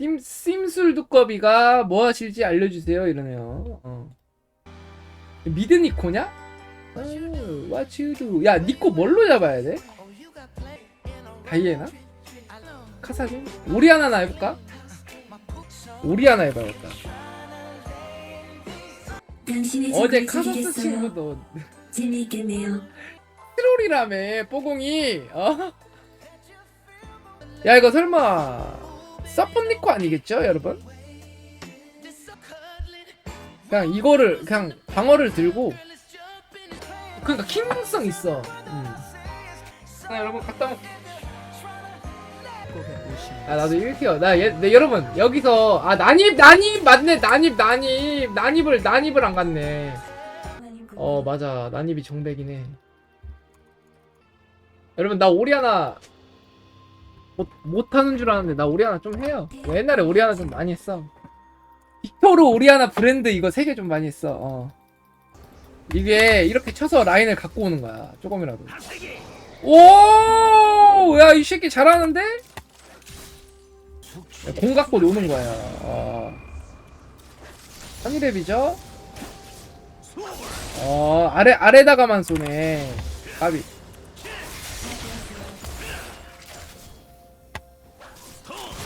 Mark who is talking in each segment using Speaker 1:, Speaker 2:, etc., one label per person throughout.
Speaker 1: 심, 심술 두꺼비가 뭐 하실지 알려주세요 이러네요. 어. 미드 니코냐? you do? 야 니코 뭘로 잡아야 돼? 다이애나? 카사딘? 오리아나나 해볼까? 오리아나 해봐야겠다. 어제 카사스. 친구도
Speaker 2: 재미있겠네요.
Speaker 1: 트롤이라며 뽀공이 어? 야 이거 설마 서폰 니코 아니겠죠 여러분? 그냥 이거를 그냥 방어를 들고 그러니까 킹성 있어. 음. 나 여러분 갖다 먹아 나도 1티어. 나 얘, 네, 여러분 여기서 아 난입 난입 맞네 난입 난입. 난입을 난입을 안 갔네. 어 맞아. 난입이 정백이네. 여러분 나 오리아나 못, 못하는 줄 알았는데 나 오리아나 좀 해요. 나 옛날에 오리아나 좀 많이 했어. 빅토르 오리아나 브랜드 이거 세 개 좀 많이 했어. 어. 이게 이렇게 쳐서 라인을 갖고 오는 거야 조금이라도. 오야 이 새끼 잘하는데? 야, 공 갖고 노는 거야. 어. 한이랩이죠? 어 아래 아래다가만 쏘네. 가비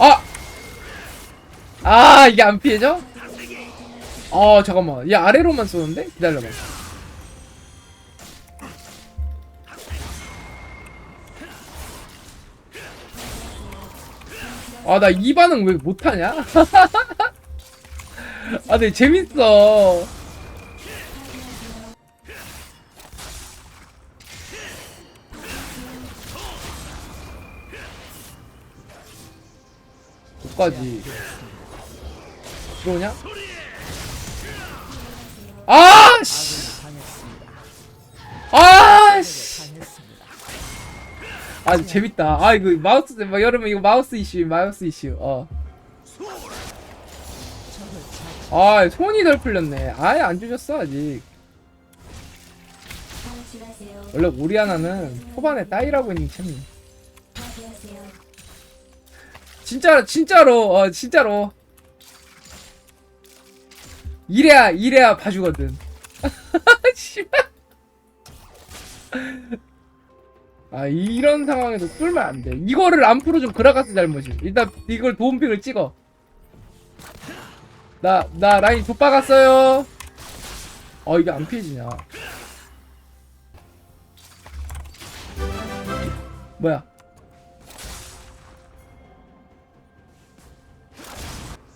Speaker 1: 아! 아 이게 안 피해져? 어 잠깐만 얘 아래로만 쏘는데? 기다려봐 아나 이 반응 왜 못하냐? 아 근데 재밌어 못가지 들어오냐? 아, 씨! 아, 씨! 아, 재밌다. 아, 이거 마우스, 막 여러분, 이거 마우스 이슈, 마우스 이슈, 어. 아, 손이 덜 풀렸네. 아예 안 주셨어, 아직. 원래 오리아나는 초반에 따이라고 있는 챔이.
Speaker 2: 파괴하세요.
Speaker 1: 진짜로, 진짜로, 어, 진짜로. 이래야, 이래야 봐주거든. 씨발. 아, 이런 상황에서 뚫면 안 돼. 이거를 안 풀어준 그라가스 잘못이. 일단 이걸 도움픽을 찍어. 나, 나 라인 좆박았어요. 어, 이게 안 피해지냐. 뭐야.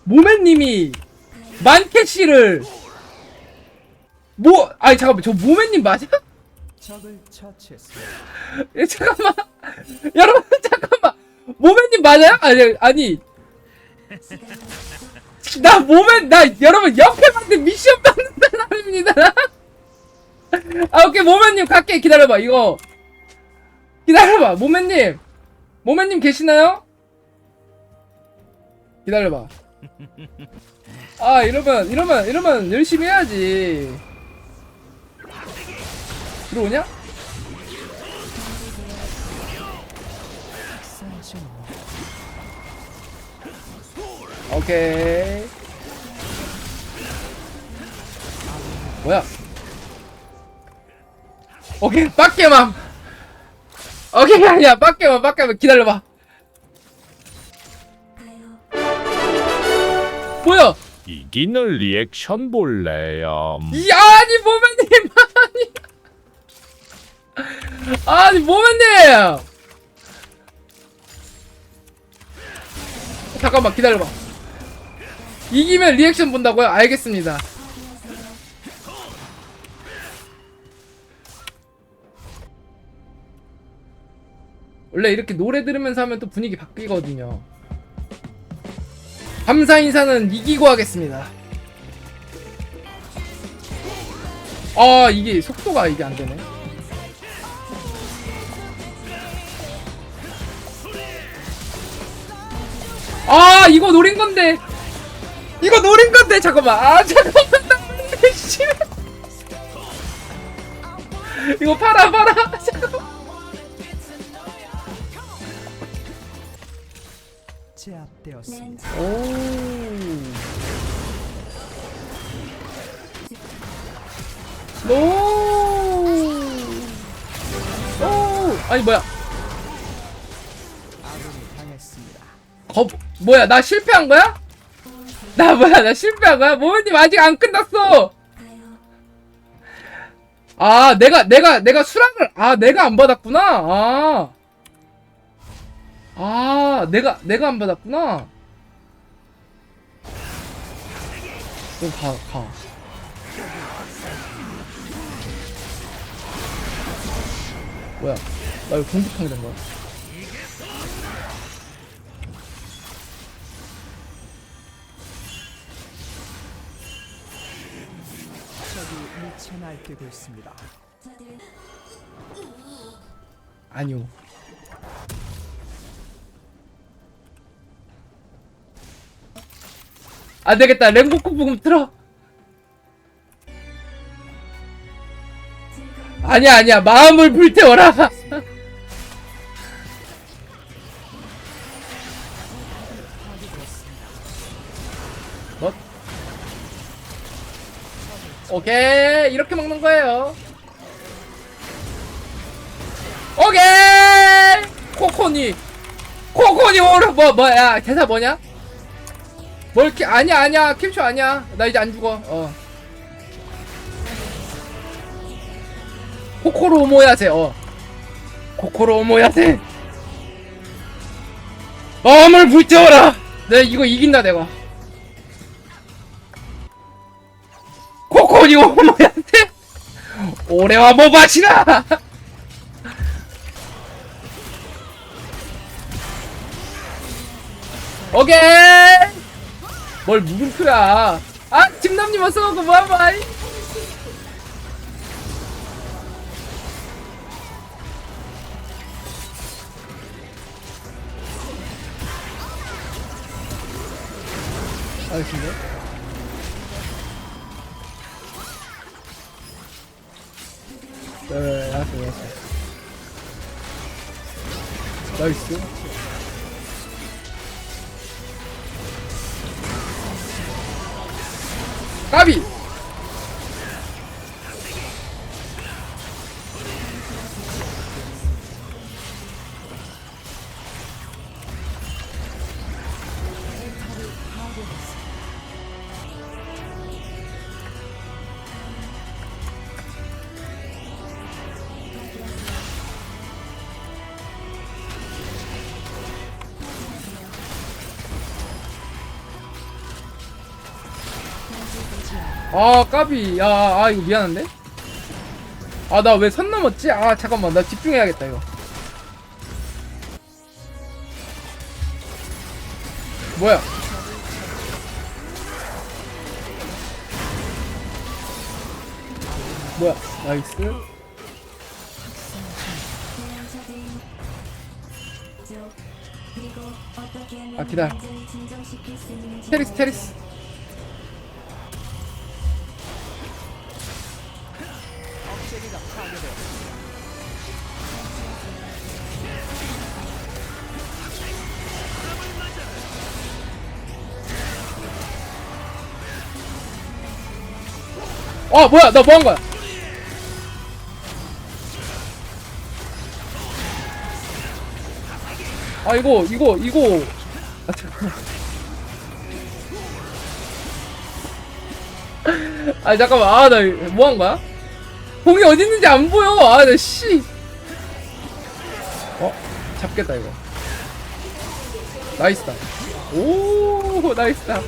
Speaker 1: 모맨님이 만캐시를 뭐 아니 잠깐만 저 모맨님 맞아? 예, 잠깐만. 여러분 잠깐만. 모맨님 맞아요? 아니 아니. 나 모맨 나 여러분 옆에 봤는데 미션 받는 사람입니다. 아 오케이 모맨님 갈게. 기다려봐 이거. 기다려봐 모맨님. 모맨님 계시나요? 기다려봐 아 이러면 이러면 이러면 열심히 해야지. 들어오냐? 오케이. 뭐야? 오케이 빡게만. 오케이 아니야. 빡게만 빡게만 기다려봐 뭐야?
Speaker 3: 이기는 리액션 볼래요.
Speaker 1: 이 아니 모맨님! 아니. 아니 모맨님! 잠깐만 기다려봐. 이기면 리액션 본다고요? 알겠습니다. 원래 이렇게 노래 들으면서 하면 또 분위기 바뀌거든요 감사 인사는 이기고 하겠습니다. 아 이게 속도가 이게 안 되네. 아 이거 노린 건데. 이거 노린 건데 잠깐만. 아 잠깐만. 나 씨. 이거 팔아 팔아. 잠깐만
Speaker 4: 제압되었습니다.
Speaker 1: 오. 노. 오. 아니 뭐야?
Speaker 4: 아군이 당했습니다.
Speaker 1: 거 뭐야? 나 실패한 거야? 나 뭐야? 나 실패한 거야? 모모님 아직 안 끝났어. 아, 내가 내가 내가 수락을 아, 내가 안 받았구나. 아. 아, 내가 내가 안 받았구나. 그럼 가 가. 뭐야? 나왜 공격하게 된 거야?
Speaker 4: 적이 미쳐 날뛰고 있습니다.
Speaker 1: 아니요. 안 되겠다. 랭고쿠 부금 틀어. 아니야, 아니야. 마음을 불태워라. 뭐? 오케이. 이렇게 먹는 거예요. 오케이. 코코니. 코코니 오르 뭐 뭐야? 대사 뭐냐? 뭘 이렇게 아니야, 아니야. 킬쇼 아니야. 나 이제 안 죽어. 어. 코코로 오모야세 어 코코로 오모야세 마음을 불태워라 내가 이거 이긴다 내가 코코니 오모야세 오래와 모바시라 오케이 뭘 물음표야 아 김남님 어서오고 뭐하마 알겠습니다. 네, 알았어, 알았어. 나이스. 까비! 아 까비. 야, 아 이거 미안한데? 아 나 왜 선 넘었지? 아 잠깐만. 나 집중해야겠다 이거. 뭐야? 뭐야? 나이스. 아, 기다려. 테리스 테리스 아 뭐야? 나 뭐 한 거야? 아 이거 이거 이거. 아 잠깐만. 아 잠깐만. 아 나 뭐 한 거야? 공이 어디 있는지 안 보여. 아 나씨. 어 잡겠다 이거. 나이스다. 오 나이스다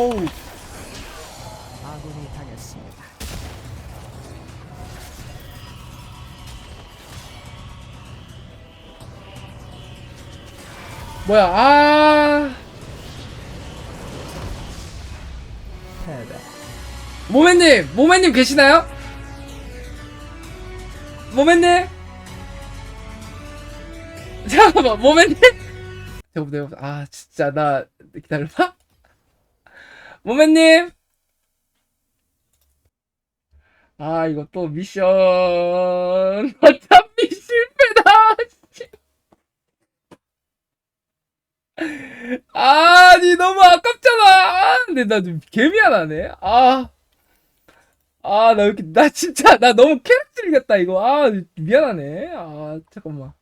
Speaker 1: 어우
Speaker 4: 아군이 당했습니다.
Speaker 1: 뭐야 아
Speaker 4: 패배.
Speaker 1: 모맨님 모맨님 계시나요? 모맨님 잠깐만 모멘님 제가 내가 아 진짜 나 기다려봐 모멘님 아 이거 또 미션 어차피 실패다 씨. 아니 너무 아깝잖아 아, 근데 나 좀 개미안하네 아 아, 나 이렇게, 나 진짜, 나 너무 캐릭 즐겼다, 이거. 아, 미안하네. 아, 잠깐만.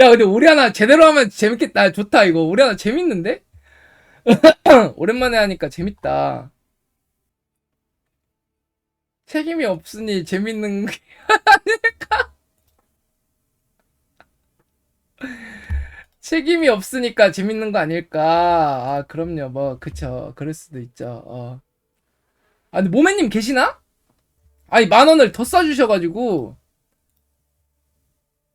Speaker 1: 야, 근데 우리 하나 제대로 하면 재밌겠다. 좋다, 이거. 우리 하나 재밌는데? 오랜만에 하니까 재밌다. 책임이 없으니 재밌는 게 아닐까? 책임이 없으니까 재밌는 거 아닐까? 아, 그럼요. 뭐, 그쵸. 그럴 수도 있죠. 어. 아, 근데 모매님 계시나? 아니, 만 원을 더 써주셔가지고.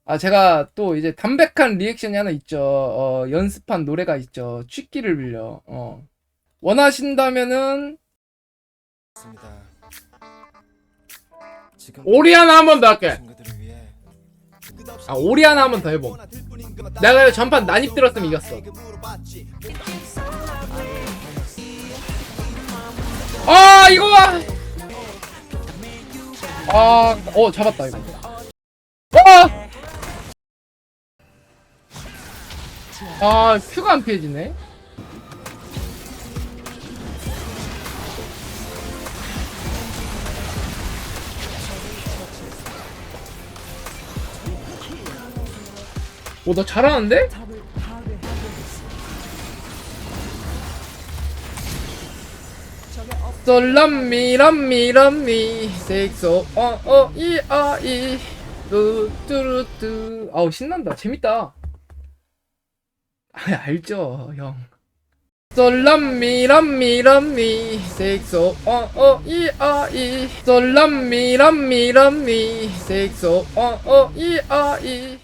Speaker 1: 아, 제가 또 이제 담백한 리액션이 하나 있죠. 어, 연습한 노래가 있죠. 취기를 빌려. 어. 원하신다면은, 오리 하나 한 번 더 할게. 아, 오리 하나 한 번 더 해봄. 내가 전판 난입 들었으면 이겼어. 아, 이거 봐! 아, 어, 잡았다, 이거. 아! 아, 큐가 안 피해지네. 오, 너 잘하는데? me, love me. 섹소, 어, 어, 이, 아, 이. 뚜뚜루뚜. 아우, 신난다. 재밌다. 아, 알죠, 형. So love me, love me, love me. 섹소, 어, 어, 이, 아, 이. So love me, love me, love me. 섹소, 어, 어, 이, 아, 이.